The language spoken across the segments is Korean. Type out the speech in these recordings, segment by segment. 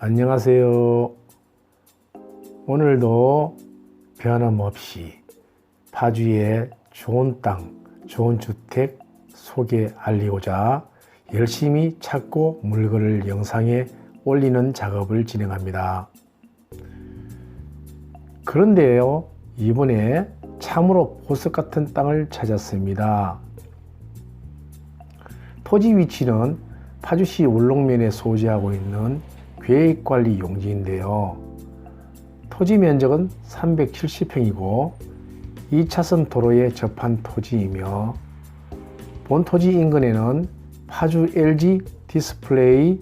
안녕하세요. 오늘도 변함없이 파주의 좋은 땅, 좋은 주택 소개 알리고자 열심히 찾고 물건을 영상에 올리는 작업을 진행합니다. 그런데요, 이번에 참으로 보석 같은 땅을 찾았습니다. 토지 위치는 파주시 울릉면에 소재하고 있는 계획관리 용지인데요. 토지 면적은 370평이고 2차선 도로에 접한 토지이며 본 토지 인근에는 파주 LG 디스플레이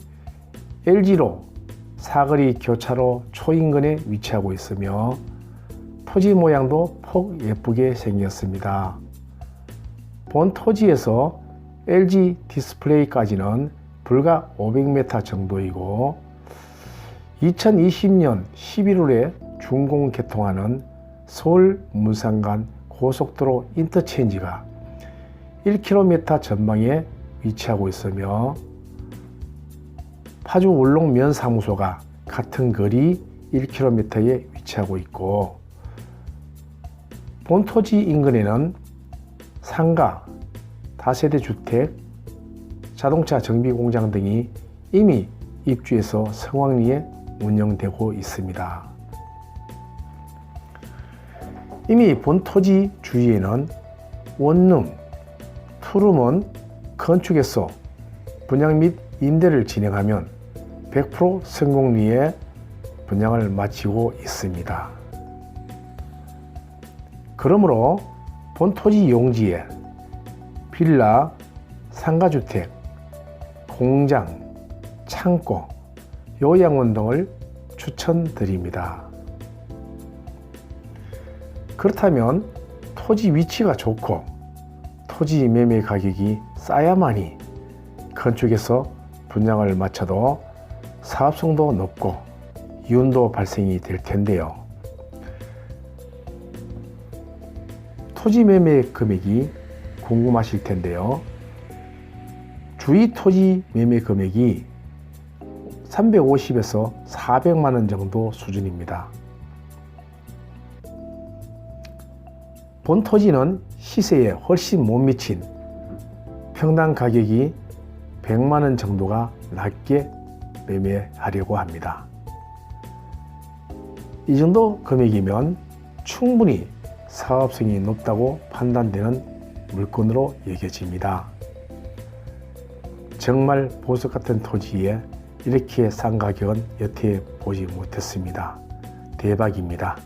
LG로 사거리 교차로 초인근에 위치하고 있으며 토지 모양도 폭 예쁘게 생겼습니다. 본 토지에서 LG 디스플레이까지는 불과 500m 정도이고 2020년 11월에 준공 개통하는 서울 문산간 고속도로 인터체인지가 1km 전방에 위치하고 있으며 파주 울릉 면 사무소가 같은 거리 1km에 위치하고 있고 본토지 인근에는 상가, 다세대 주택, 자동차 정비 공장 등이 이미 입주해서 성황리에 운영되고 있습니다. 이미 본 토지 주위에는 원룸, 투룸은 건축에서 분양 및 임대를 진행하면 100% 성공리에 분양을 마치고 있습니다. 그러므로 본 토지 용지에 빌라, 상가주택, 공장, 창고, 요양원 등을 추천드립니다. 그렇다면 토지 위치가 좋고 토지 매매 가격이 싸야만이 건축에서 분양을 마쳐도 사업성도 높고 이윤도 발생이 될 텐데요. 토지 매매 금액이 궁금하실 텐데요. 주위 토지 매매 금액이 350에서 400만 원 정도 수준입니다. 본 토지는 시세에 훨씬 못 미친 평당 가격이 100만 원 정도가 낮게 매매하려고 합니다. 이 정도 금액이면 충분히 사업성이 높다고 판단되는 물건으로 여겨집니다. 정말 보석 같은 토지에 이렇게 싼 가격은 여태 보지 못했습니다. 대박입니다.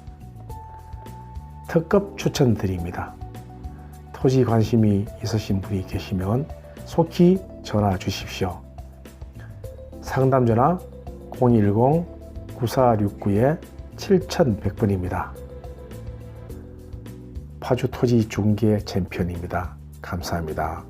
특급 추천드립니다. 토지 관심이 있으신 분이 계시면 속히 전화 주십시오. 상담 전화 010-9469-7100번입니다. 파주 토지 중개 챔피언입니다. 감사합니다.